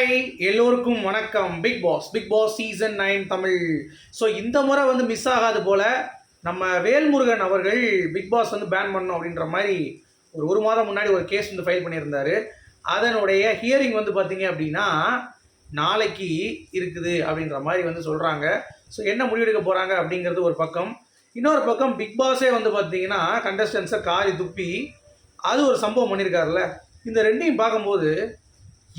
Hi எல்லோருக்கும் வணக்கம். Bigg Boss Bigg Boss season nine Tamil. So இந்த முறை வந்து மிஸ் ஆகாது போல் நம்ம வேல்முருகன் அவர்கள் பிக் பாஸ் வந்து பேன் பண்ணணும் அப்படின்ற மாதிரி ஒரு ஒரு மாதம் முன்னாடி ஒரு கேஸ் வந்து ஃபைல் பண்ணியிருந்தாரு. அதனுடைய ஹியரிங் வந்து பார்த்தீங்க அப்படின்னா நாளைக்கு இருக்குது அப்படின்ற மாதிரி வந்து சொல்கிறாங்க ஸோ என்ன முடிவெடுக்க போகிறாங்க அப்படிங்கிறது ஒரு பக்கம். இன்னொரு பக்கம் பிக் பாஸே வந்து பார்த்தீங்கன்னா கண்டஸ்டன்ஸை காரி துப்பி அது ஒரு சம்பவம் பண்ணியிருக்காருல்ல. இந்த ரெண்டையும் பார்க்கும்போது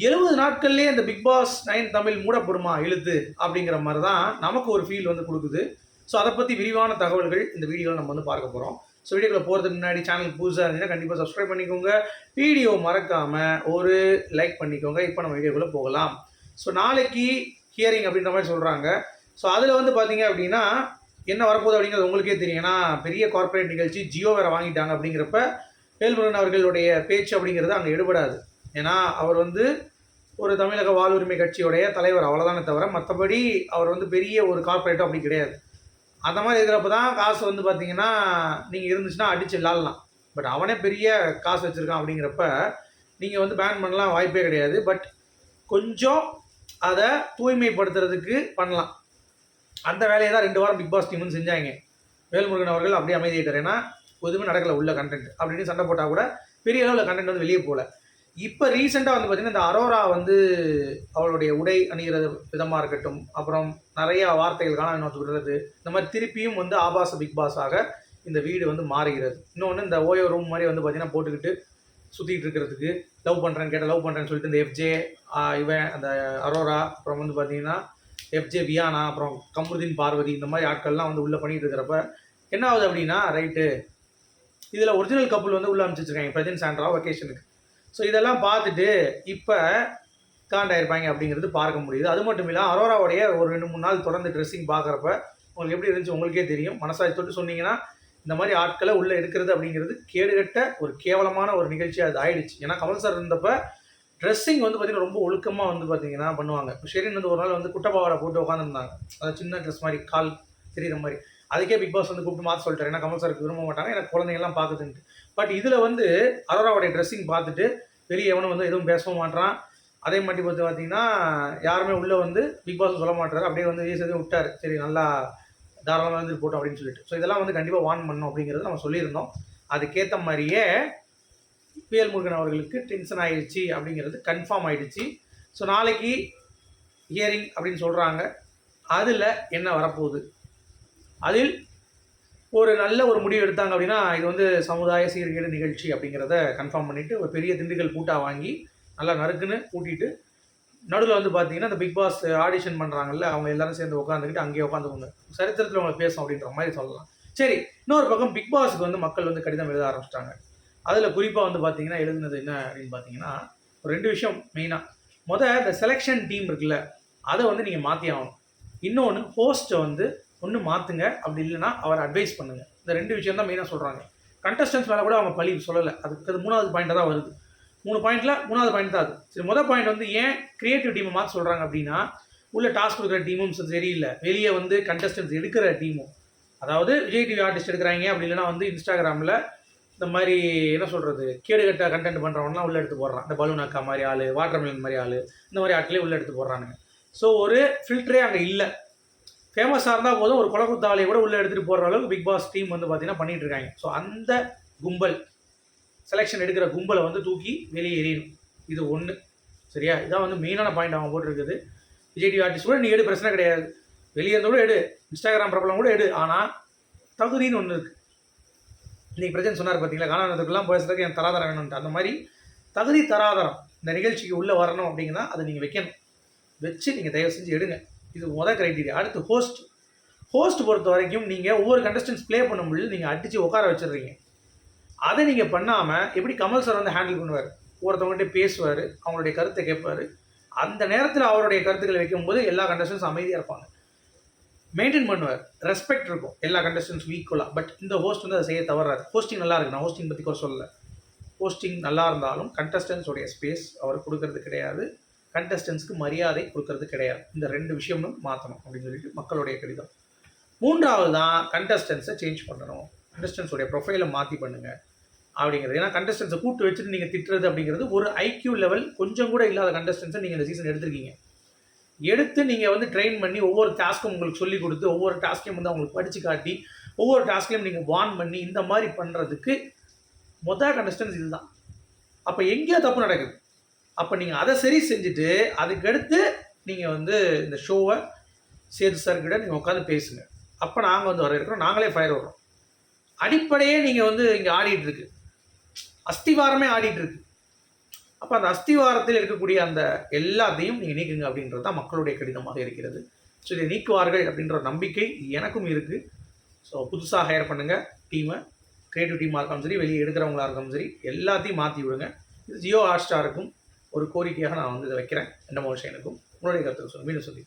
எழுபது நாட்கள்லேயே இந்த பிக் பாஸ் நைன் தமிழ் மூடப்படுமா எழுத்து அப்படிங்கிற மாதிரி தான் நமக்கு ஒரு ஃபீல் வந்து கொடுக்குது. ஸோ அதை பற்றி விரிவான தகவல்கள் இந்த வீடியோவில் நம்ம வந்து பார்க்க போகிறோம் ஸோ வீடியோக்குள்ள போகிறதுக்கு முன்னாடி சேனல் புதுசாக இருந்தீங்கன்னா கண்டிப்பாக சப்ஸ்கிரைப் பண்ணிக்கோங்க. வீடியோ மறக்காமல் ஒரு லைக் பண்ணிக்கோங்க. இப்போ நம்ம வீடியோக்குள்ளே போகலாம். ஸோ நாளைக்கு ஹியரிங் அப்படின்ற மாதிரி சொல்கிறாங்க ஸோ அதில் வந்து பார்த்தீங்க அப்படின்னா என்ன வரப்போகுது அப்படிங்கிறது உங்களுக்கே தெரியும். ஏன்னா பெரிய கார்ப்பரேட் நிகழ்ச்சி ஜியோ வேறு வாங்கிட்டாங்க அப்படிங்கிறப்ப வேல்முருகன் அவர்களுடைய பேச்சு அப்படிங்கிறது அங்கே எடுபடாது. ஏன்னா அவர் வந்து ஒரு தமிழக வாழ்வுரிமை கட்சியுடைய தலைவர் அவ்வளோதானே தவிர மற்றபடி அவர் வந்து பெரிய ஒரு கார்பரேட்டோ அப்படி கிடையாது. அந்த மாதிரி இருக்கிறப்ப தான் காசு வந்து பார்த்தீங்கன்னா நீங்கள் இருந்துச்சுன்னா அடிச்சு விளாட்லாம். பட் அவனே பெரிய காசு வச்சுருக்கான் அப்படிங்கிறப்ப நீங்கள் வந்து பேன் பண்ணலாம் வாய்ப்பே கிடையாது. பட் கொஞ்சம் அதை தூய்மைப்படுத்துறதுக்கு பண்ணலாம். அந்த வேலையை தான் ரெண்டு வாரம் பிக் பாஸ் டீம்னு செஞ்சாங்க. வேல்முருகன் அவர்கள் அப்படியே அமைதியிட்டார் ஏன்னா எதுவுமே நடக்கல உள்ள கண்டென்ட் அப்படின்னு சண்டை போட்டால் கூட பெரிய அளவில் கண்டென்ட் வந்து வெளியே போகல. இப்போ ரீசெண்டாக வந்து பார்த்திங்கன்னா இந்த அரோரா வந்து அவளுடைய உடை அணிகிறது விதமாக இருக்கட்டும் அப்புறம் நிறையா வார்த்தைகள் காண சொல்கிறது இந்த மாதிரி திருப்பியும் வந்து ஆபாச பிக் பாஸாக இந்த வீடு வந்து மாறுகிறது. இன்னொன்று இந்த ஓயோ ரூம் மாதிரி வந்து பார்த்திங்கன்னா போட்டுக்கிட்டு சுற்றிட்டு இருக்கிறதுக்கு லவ் பண்ணுறேன்னு கேட்டால் லவ் பண்ணுறேன்னு சொல்லிட்டு இந்த எஃப்ஜே இவன் அந்த அரோரா அப்புறம் வந்து பார்த்திங்கன்னா எஃப்ஜே வியானா அப்புறம் கமருதீன் பார்வதி இந்த மாதிரி ஆட்கள்லாம் வந்து உள்ளே பண்ணிகிட்டு இருக்கிறப்ப என்ன ஆகுது அப்படின்னா ரைட்டு இதில் ஒரிஜினல் கப்புள் வந்து உள்ளே அனுப்பிச்சிருக்காங்க பிரஜன் சாண்ட்ரா வெக்கேஷனுக்கு ஸோ இதெல்லாம் பார்த்துட்டு இப்போ காண்டாயிருப்பாங்க அப்படிங்கிறது பார்க்க முடியுது. அது மட்டும் இல்லை அரோராவுடைய ஒரு ரெண்டு மூணு நாள் தொடர்ந்து ட்ரெஸ்ஸிங் பார்க்குறப்ப உங்களுக்கு எப்படி இருந்துச்சு உங்களுக்கே தெரியும். மனசாட்சி தொட்டு சொன்னீங்கன்னா இந்த மாதிரி ஆட்களை உள்ளே எடுக்கிறது அப்படிங்கிறது கேடுகட்ட ஒரு கேவலமான ஒரு நிகழ்ச்சியாக அது ஆயிடுச்சு. ஏன்னா கமல் சார் இருந்தப்ப ட்ரெஸ்ஸிங் வந்து பார்த்திங்கன்னா ரொம்ப ஒழுக்கமாக வந்து பார்த்தீங்கன்னா பண்ணுவாங்க. ஷெரின் வந்து ஒரு நாள் வந்து குட்டப்பாவரை போட்டு உட்காந்துருந்தாங்க அதாவது சின்ன ட்ரெஸ் மாதிரி கால் தெரிகிற மாதிரி. அதுக்கே பிக் பாஸ் வந்து கூப்பிட்டு மாற்ற சொல்லிட்டாரு. ஏன்னா கமல் சாருக்கு விரும்ப மாட்டாங்க. எனக்கு குழந்தைங்கள்லாம் பார்க்குதுன்ட்டு பட் இதில் வந்து அரோராவுடைய ட்ரெஸ்ஸிங் பார்த்துட்டு பெரியவனும் எவனும் வந்து எதுவும் பேசவும் மாட்டான் அதே மாதிரி பார்த்து பார்த்தீங்கன்னா யாருமே உள்ளே வந்து பிக் பாஸ் சொல்ல மாட்டாரு அப்படியே வந்து வீசதையும் விட்டார். சரி நல்லா தாராளமாக வந்து போட்டோம் அப்படின்னு சொல்லிட்டு. ஸோ இதெல்லாம் வந்து கண்டிப்பாக வார்ன் பண்ணும் அப்படிங்கிறது நம்ம சொல்லியிருந்தோம். அதுக்கேற்ற மாதிரியே பிஎல் முருகன் அவர்களுக்கு டென்ஷன் ஆயிடுச்சு அப்படிங்கிறது கன்ஃபார்ம் ஆயிடுச்சு. ஸோ நாளைக்கு ஹியரிங் அப்படின்னு சொல்கிறாங்க அதில் என்ன வரப்போகுது? அதில் ஒரு நல்ல ஒரு முடிவு எடுத்தாங்க அப்படின்னா இது வந்து சமுதாய சீர்கேடு நிகழ்ச்சி அப்படிங்கிறத கன்ஃபார்ம் பண்ணிவிட்டு ஒரு பெரிய திண்டுக்கல் கூட்டாக வாங்கி நல்லா நறுக்குன்னு கூட்டிகிட்டு நடுவில் வந்து பார்த்தீங்கன்னா அந்த பிக் பாஸ் ஆடிஷன் பண்ணுறாங்கல்ல அவங்க எல்லாரும் சேர்ந்து உட்காந்துக்கிட்டு அங்கேயே உட்காந்துக்கோங்க சரித்திரத்தில் அவங்களை பேசும் அப்படின்ற மாதிரி சொல்லலாம். சரி இன்னொரு பக்கம் பிக் பாஸுக்கு வந்து மக்கள் வந்து கடிதம் எழுத ஆரம்பிச்சிட்டாங்க. அதில் குறிப்பாக வந்து பார்த்தீங்கன்னா எழுதுனது என்ன அப்படின்னு பார்த்தீங்கன்னா ஒரு ரெண்டு விஷயம் மெயினாக மொதல் இந்த செலெக்ஷன் டீம் இருக்குல்ல அதை வந்து நீங்கள் மாற்றி ஆகணும் இன்னொன்று ஹோஸ்ட்டை வந்து ஒன்று மாற்றுங்க அப்படி இல்லைனா அவர் அட்வைஸ் பண்ணுங்கள் இந்த ரெண்டு விஷயம் தான் மெயினாக சொல்கிறாங்க கண்டஸ்டன்ஸ் மேலே கூட அவங்க பழி சொல்லலை. அதுக்கு அது மூணாவது பாயிண்ட்டாக தான் வருது. மூணு பாயிண்ட்டில் மூணாவது பாயிண்ட் தான் அது. சரி மொதல் பாயிண்ட் வந்து ஏன் கிரியேட்டிவ் டீமை மாற்ற சொல்கிறாங்க அப்படின்னா உள்ள டாஸ்க் கொடுக்குற டீமும் சரியில்லை. வெளியே வந்து கண்டஸ்டன்ஸ் எடுக்கிற டீமும் அதாவது விஜய் டிவி ஆர்டிஸ்ட் எடுக்கிறாங்க அப்படி இல்லைன்னா வந்து இன்ஸ்டாகிராமில் இந்த மாதிரி என்ன சொல்கிறது கேடுகட்ட கண்டென்ட் பண்ணுறவங்கலாம் உள்ளே எடுத்து போடுறான். இந்த பலூன் அக்கா மாதிரி ஆள் வாட்டர் மெலன் மாதிரி ஆள் இந்த மாதிரி ஆட்களே உள்ளே எடுத்து போடுறானுங்க. ஸோ ஒரு ஃபில்டரே அங்கே இல்லை. ஃபேமஸாக இருந்தால் போதும். ஒரு குலகுத்தாலையை கூட உள்ளே எடுத்துகிட்டு போகிற அளவுக்கு பிக் பாஸ் டீம் வந்து பார்த்தீங்கன்னா பண்ணிகிட்டு இருக்காங்க. ஸோ அந்த கும்பல் செலெக்ஷன் எடுக்கிற கும்பலை வந்து தூக்கி வெளியே எறியணும். இது ஒன்று சரியா? இதான் வந்து மெயினான பாயிண்ட் அவன் போட்டிருக்குது. விஜய் டிவி ஆர்டிஸ்ட் கூட நீ எடு பிரச்சனை கிடையாது. வெளியே இருந்த கூட எடு. இன்ஸ்டாகிராம் பிரபலம் கூட எடு. ஆனால் தகுதின்னு ஒன்று இருக்குது இன்றைக்கி பிரச்சனை சொன்னார் பார்த்தீங்களா காணாததுக்கெல்லாம் பேசுறதுக்கு என் தராதரம் வேணும்ட்டு அந்த மாதிரி தகுதி தராதரம் இந்த நிகழ்ச்சிக்கு உள்ளே வரணும் அப்படிங்கன்னா அதை நீங்கள் வைக்கணும். வச்சு நீங்கள் தயவு செஞ்சு எடுங்க. இது மொதல் க்ரைட்டீரியா அடுத்து ஹோஸ்ட் ஹோஸ்ட் பொறுத்த வரைக்கும் நீங்கள் ஒவ்வொரு கண்டஸ்டன்ஸ் ப்ளே பண்ண முடியல நீங்கள் அடித்து உட்கார வச்சிடுறீங்க. அதை நீங்கள் பண்ணாமல் எப்படி கமல் சார் வந்து ஹேண்டில் பண்ணுவார்? ஒருத்தவங்ககிட்ட பேசுவார் அவங்களுடைய கருத்தை கேட்பார். அந்த நேரத்தில் அவருடைய கருத்துக்களை வைக்கும்போது எல்லா கண்டஸ்டன்ஸும் அமைதியாக இருப்பாங்க. மெயின்டைன் பண்ணுவார். ரெஸ்பெக்ட் இருக்கும். எல்லா கண்டஸ்டன்ஸும் ஈக்குவலாக பட் இந்த ஹோஸ்ட் வந்து அதை செய்ய தவறாது. ஹோஸ்டிங் நல்லா இருக்கு. நான் ஹோஸ்டிங் பற்றி கூட சொல்லலை. ஹோஸ்டிங் நல்லா இருந்தாலும் கண்டஸ்டன்ஸோடைய ஸ்பேஸ் அவர் கொடுக்கறது கிடையாது. கண்டஸ்டன்ஸ்க்கு மரியாதை கொடுக்கறது கிடையாது. இந்த ரெண்டு விஷயமும் மாற்றணும் அப்படின்னு சொல்லிட்டு மக்களுடைய கடிதம். மூன்றாவது தான் கண்டஸ்டன்ஸை சேஞ்ச் பண்ணணும். கண்டஸ்டன்ஸோடைய ப்ரொஃபைலை மாற்றி பண்ணுங்கள் அப்படிங்கிறது. ஏன்னா கண்டஸ்டன்ஸை கூட்டு வச்சுட்டு நீங்கள் திட்டுறது அப்படிங்கிறது ஒரு ஐக்யூ லெவல் கொஞ்சம் கூட இல்லாத கண்டஸ்டன்ஸை நீங்கள் இந்த சீசன் எடுத்திருக்கீங்க. எடுத்து நீங்கள் வந்து ட்ரெயின் பண்ணி ஒவ்வொரு டாஸ்க்கும் உங்களுக்கு சொல்லி கொடுத்து ஒவ்வொரு டாஸ்க்கையும் வந்து அவங்களுக்கு படித்து காட்டி ஒவ்வொரு டாஸ்க்கையும் நீங்கள் வார்ன் பண்ணி இந்த மாதிரி பண்ணுறதுக்கு மொதல் கண்டஸ்டன்ஸ் இதுதான். அப்போ எங்கேயோ தப்பு நடக்குது. அப்போ நீங்கள் அதை சரி செஞ்சுட்டு அதுக்கடுத்து நீங்கள் வந்து இந்த ஷோவை சேது சார்கிட்ட நீங்கள் உட்காந்து பேசுங்க. அப்போ நாங்கள் வந்து வர இருக்கிறோம். நாங்களே ஃபயர் வரோம் அடிப்படையே நீங்கள் வந்து இங்கே ஆடிட்டு இருக்கு. அஸ்திவாரமே ஆடிட்டு இருக்கு. அப்போ அந்த அஸ்திவாரத்தில் இருக்கக்கூடிய அந்த எல்லாத்தையும் நீங்கள் நீக்குங்க அப்படின்றது தான் மக்களுடைய கடிதமாக இருக்கிறது. ஸோ இதை நீக்குவார்கள் அப்படின்ற நம்பிக்கை எனக்கும் இருக்குது ஸோ புதுசாக ஹையர் பண்ணுங்கள் டீமை க்ரியேட்டிவ் டீமாக இருக்காலும் சரி வெளியே எடுக்கிறவங்களா இருக்காலும் சரி எல்லாத்தையும் மாற்றி விடுங்க. இது ஜியோ ஹாட் ஸ்டாருக்கும் ஒரு கோரிக்கையாக நான் வந்து இதை வைக்கிறேன். என்ன எனக்கும் உங்களுடைய கருத்து சொல்லி மீண்டும் சொல்லி